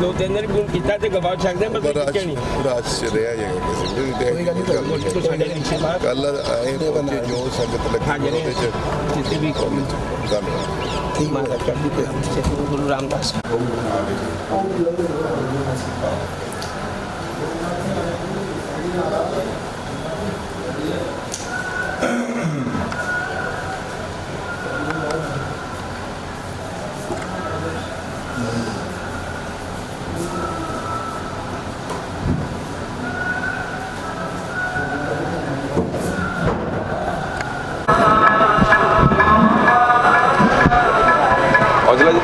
ਦੋ ਤਿੰਨ ਵਾਰੀ ਫੋਨ ਕੀਤਾ ਤੇ ਗਵਾ ਸਕਦੇ ਹਾਂ, ਪਰ ਰਾਜ ਚੁੱਕਿਆ ਨਹੀਂ? ਰਾਜ ਚ ਰਿਹਾ ਜਾਏਗਾ ਕਿਸੇ ਨੂੰ ਤੇ ਬਿਲਕੁਲ ਸਾਡੇ ਪਿੱਛੇ ਬਾਹਰ ਕੱਲ ਆਏ ਪਹੁੰਚੇ ਜੋ ਸੰਗਤ ਲੱਗੀ ਉਹਦੇ ਚ। ਜਿੱਤੇ ਵੀ ਧੰਨਵਾਦ। ਮਾਰਾ ਕਰਦੀ ਤੇ ਗੁਰੂ ਰਾਮਦਾਸ। ਹੌਜਲਾ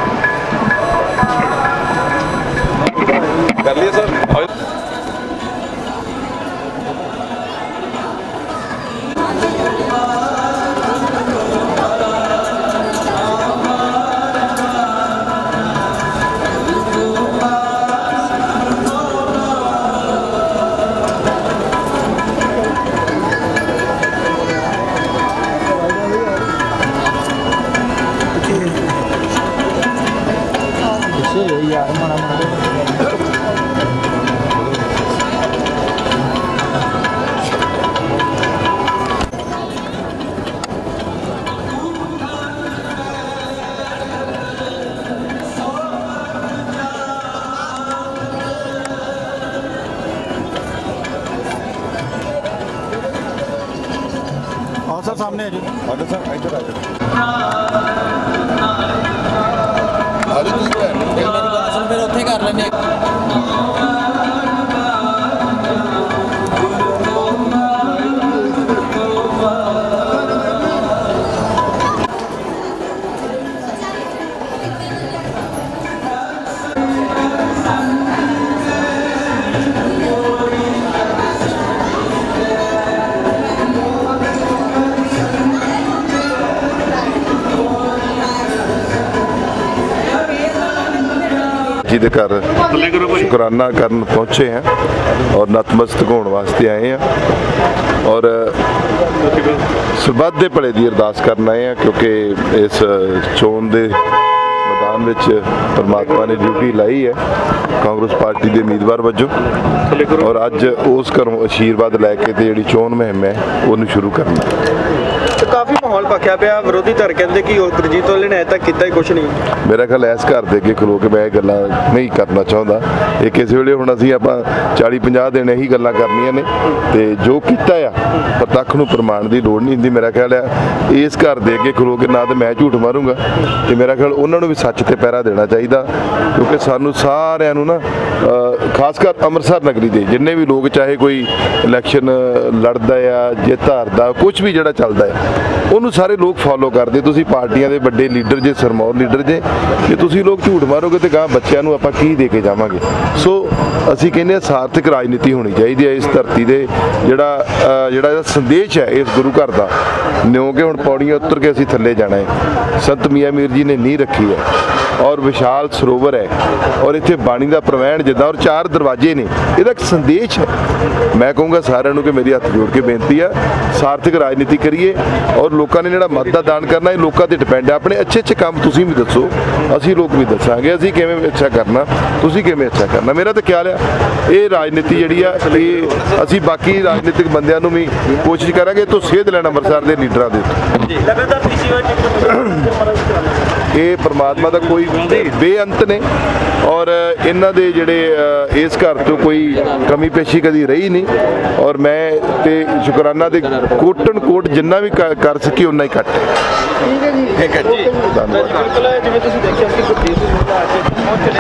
ਜੀ ਕਰ ਸਰ ਸਾਹਮਣੇ ਆ ਜੀ ਆਜੋ ਸਰ ਇੱਧਰ ਆਜੋ ਆਜੋ ਜੀ ਦੇ ਘਰ ਸ਼ੁਕਰਾਨਾ ਕਰਨ ਪਹੁੰਚੇ ਹਾਂ ਔਰ ਨਤਮਸਤਕ ਹੋਣ ਵਾਸਤੇ ਆਏ ਹਾਂ ਔਰ ਸਰਬੱਤ ਦੇ ਭਲੇ ਦੀ ਅਰਦਾਸ ਕਰਨ ਆਏ ਹਾਂ ਕਿਉਂਕਿ ਇਸ ਚੋਣ ਦੇ ਮੈਦਾਨ ਵਿੱਚ ਪਰਮਾਤਮਾ ਨੇ ਡਿਊਟੀ ਲਾਈ ਹੈ ਕਾਂਗਰਸ ਪਾਰਟੀ ਦੇ ਉਮੀਦਵਾਰ ਵਜੋਂ ਔਰ ਅੱਜ ਉਸ ਘਰੋਂ ਆਸ਼ੀਰਵਾਦ ਲੈ ਕੇ ਤੇ ਜਿਹੜੀ ਚੋਣ ਮੁਹਿੰਮ ਹੈ, ਉਹਨੂੰ ਸ਼ੁਰੂ ਕਰਨਾ ਤੇ ਕਾਫੀ ਮਾਹੌਲ ਪੱਕਿਆ ਪਿਆ, ਵਿਰੋਧੀ ਧਿਰ ਕਹਿੰਦੇ ਕਿ ਉਹ ਗੁਰਜੀਤ ਵਾਲੇ ਨੇ ਅਜੇ ਕੀਤਾ ਹੀ ਕੁਝ ਨਹੀਂ। ਮੇਰਾ ਖਿਆਲ ਇਸ ਘਰ ਦੇ ਅੱਗੇ ਖਲੋ ਕੇ ਮੈਂ ਇਹ ਗੱਲਾਂ ਨਹੀਂ ਕਰਨਾ ਚਾਹੁੰਦਾ। ਇਹ ਕਿਸੇ ਵੇਲੇ ਹੁਣ ਅਸੀਂ ਆਪਾਂ 40 50 ਦਿਨ ਇਹੀ ਗੱਲਾਂ ਕਰਨੀਆਂ ਨੇ ਤੇ ਜੋ ਕੀਤਾ ਆ, ਪ੍ਰਤੱਖ ਨੂੰ ਪ੍ਰਮਾਣ ਦੀ ਲੋੜ ਨਹੀਂ ਹੁੰਦੀ ਮੇਰਾ ਖਿਆਲ ਆ। ਇਸ ਘਰ ਦੇ ਅੱਗੇ ਖਲੋ ਕੇ ਨਾ ਤੇ ਮੈਂ ਝੂਠ ਮਾਰੂੰਗਾ ਤੇ ਮੇਰਾ ਖਿਆਲ ਉਹਨਾਂ ਨੂੰ ਵੀ ਸੱਚ ਤੇ ਪਹਿਰਾ ਦੇਣਾ ਚਾਹੀਦਾ ਕਿਉਂਕਿ ਸਾਨੂੰ ਸਾਰਿਆਂ ਨੂੰ ਨਾ ਖਾਸ ਕਰ ਅੰਮ੍ਰਿਤਸਰ ਨਗਰੀ ਦੇ, ਜਿੰਨੇ ਵੀ ਲੋਕ ਚਾਹੇ ਕੋਈ ਇਲੈਕਸ਼ਨ ਲੜਦਾ ਆ ਜਿੱਤ ਹਾਰਦਾ ਕੁਝ ਵੀ ਜਿਹੜਾ ਚੱਲਦਾ ਹੈ ਉਹਨੂੰ ਸਾਰੇ ਲੋਕ ਫਾਲੋ ਕਰਦੇ। ਤੁਸੀਂ ਪਾਰਟੀਆਂ ਦੇ ਵੱਡੇ ਲੀਡਰ ਜੇ, ਸਰਮੌਰ ਲੀਡਰ ਜੇ ਜੇ ਤੁਸੀਂ ਲੋਕ ਝੂਠ ਮਾਰੋਗੇ ਤੇ ਗਾਂ ਬੱਚਿਆਂ ਨੂੰ ਆਪਾਂ ਕੀ ਦੇ ਕੇ ਜਾਵਾਂਗੇ? ਸੋ ਅਸੀਂ ਕਹਿੰਦੇ ਹਾਂ ਸਾਰਥਕ ਰਾਜਨੀਤੀ ਹੋਣੀ ਚਾਹੀਦੀ ਹੈ ਇਸ ਧਰਤੀ ਦੇ, ਜਿਹੜਾ ਜਿਹੜਾ ਇਹਦਾ ਸੰਦੇਸ਼ ਹੈ ਇਸ ਗੁਰੂ ਘਰ ਦਾ। ਨਿਉਂ ਕਿ ਹੁਣ ਪੌੜੀਆਂ ਉੱਤਰ ਕੇ ਅਸੀਂ ਥੱਲੇ ਜਾਣਾ ਹੈ। ਸੰਤ ਮੀਆਂ ਮੀਰ ਜੀ ਨੇ ਨੀਂਹ ਰੱਖੀ ਹੈ। ਔਰ ਵਿਸ਼ਾਲ ਸਰੋਵਰ ਹੈ। ਔਰ ਇੱਥੇ ਬਾਣੀ ਦਾ ਪ੍ਰਵੈਣ ਜਿੱਦਾਂ ਔਰ ਚਾਰ ਦਰਵਾਜ਼ੇ ਨੇ। ਇਹਦਾ ਇੱਕ ਸੰਦੇਸ਼ ਹੈ। ਮੈਂ ਕਹੂੰਗਾ ਸਾਰਿਆਂ ਨੂੰ ਕਿ ਮੇਰੀ ਹੱਥ ਜੋੜ ਕੇ ਬੇਨਤੀ ਆ ਸਾਰਥਕ ਰਾਜਨੀਤੀ ਕਰੀਏ। ਔਰ ਲੋਕਾਂ ਨੇ ਜਿਹੜਾ ਮਤ ਦਾ ਦਾਨ ਕਰਨਾ ਇਹ ਲੋਕਾਂ ਤੇ ਡਿਪੈਂਡ ਹੈ ਆਪਣੇ ਅੱਛੇ ਅੱਛੇ ਕੰਮ ਤੁਸੀਂ ਵੀ ਦੱਸੋ। ਅਸੀਂ ਲੋਕ ਵੀ ਦੱਸਾਂਗੇ। ਅਸੀਂ ਕਿਵੇਂ ਅੱਛਾ ਕਰਨਾ? ਤੁਸੀਂ ਕਿਵੇਂ ਅੱਛਾ ਕਰਨਾ? ਮੇਰਾ ਤਾਂ ਖਿਆਲ ਆ ਇਹ ਰਾਜਨੀਤੀ ਜਿਹੜੀ ਆ ਇਹ ਅਸੀਂ ਬਾਕੀ ਰਾਜਨੀਤਿਕ ਬੰਦਿਆਂ ਨੂੰ ਵੀ ਕੋਸ਼ਿਸ਼ ਕਰਾਂਗੇ ਤੋਂ ਸੇਧ ਲੈਣਾ ਅੰਮ੍ਰਿਤਸਰ ਦੇ ਲੀਡਰਾਂ ਦੇ ਲਗਾਤਾਰ ਵਾਰ ਇਹ ਪ੍ਰਮਾਤਮਾ ਦਾ ਕੋਈ ਬੇਅੰਤ ਨੇ ਔਰ ਇਹਨਾਂ ਦੇ ਜਿਹੜੇ ਇਸ ਘਰ ਤੋਂ ਕੋਈ ਕਮੀ ਪੇਸ਼ੀ ਕਦੀ ਰਹੀ ਨਹੀਂ ਔਰ ਮੈਂ ਤੇ ਸ਼ੁਕਰਾਨਾ ਦੇ ਕੋਟਨ ਕੋਟ ਜਿੰਨਾ ਵੀ ਕਰ ਸਕੀ ਉਨਾ ਹੀ ਘੱਟ। ਹੈ ਠੀਕ ਹੈ ਜੀ। ਧੰਨਵਾਦ। ਬਿਲਕੁਲ ਜਿਵੇਂ ਤੁਸੀਂ ਦੇਖਿਆ ਕਿ ਗੁਰਜੀਤ ਸਿੰਘ ਦਾ ਅੱਜ। ਪਹੁੰਚ